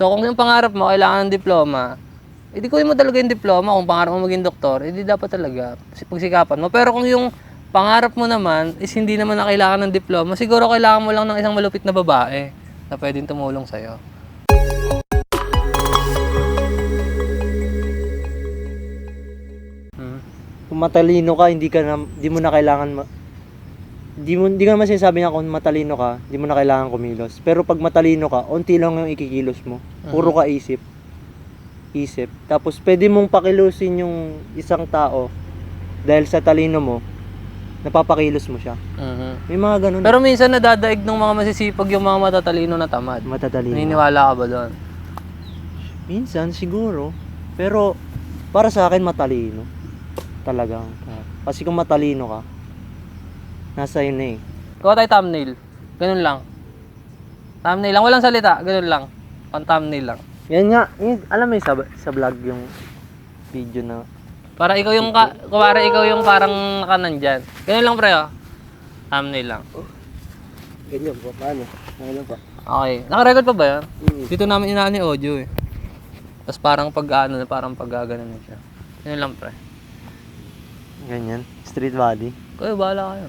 So kung yung pangarap mo, kailangan ng diploma, edi kunin mo talaga yung diploma. Kung pangarap mo maging doktor, edi dapat talaga pagsikapan mo. Pero kung yung pangarap mo naman is hindi naman na kailangan ng diploma, siguro kailangan mo lang ng isang malupit na babae na pwedeng tumulong sa'yo. Hmm. Kung matalino ka, hindi ka na, di mo na kailangan ma- di mo di ka naman sinasabi niya kung matalino ka, di mo na kailangan kumilos. Pero pag matalino ka, unti lang yung ikikilos mo. Puro ka isip. Isip. Tapos pwede mong pakilusin yung isang tao dahil sa talino mo, napapakilos mo siya. Mhm. May mga ganun. Pero minsan nadadaig ng mga masisipag yung mga matatalino na tamad. matatalino. Naniniwala ka ba doon? Minsan siguro. Pero para sa akin matalino. Talagang. Kasi kung matalino ka, nasa yun na eh. Gawa tayo thumbnail. Ganun lang. Thumbnail lang. Walang salita. Ganun lang. Pang thumbnail lang. Yan nga, yun, alam mo yung sa, sa vlog yung video na Para ikaw yung, ka, kuwari ikaw yung parang nakanandyan. Ganun lang pre oh. Thumbnail lang. ganyan po, paano? Ano pa? Okay. Naka-record pa ba yan? Mm. Dito namin inaan ni audio eh. Tapos parang pag ano, parang pag gaganon na siya. Ganun lang pre. Ganyan, street body. Kayo, bahala kayo.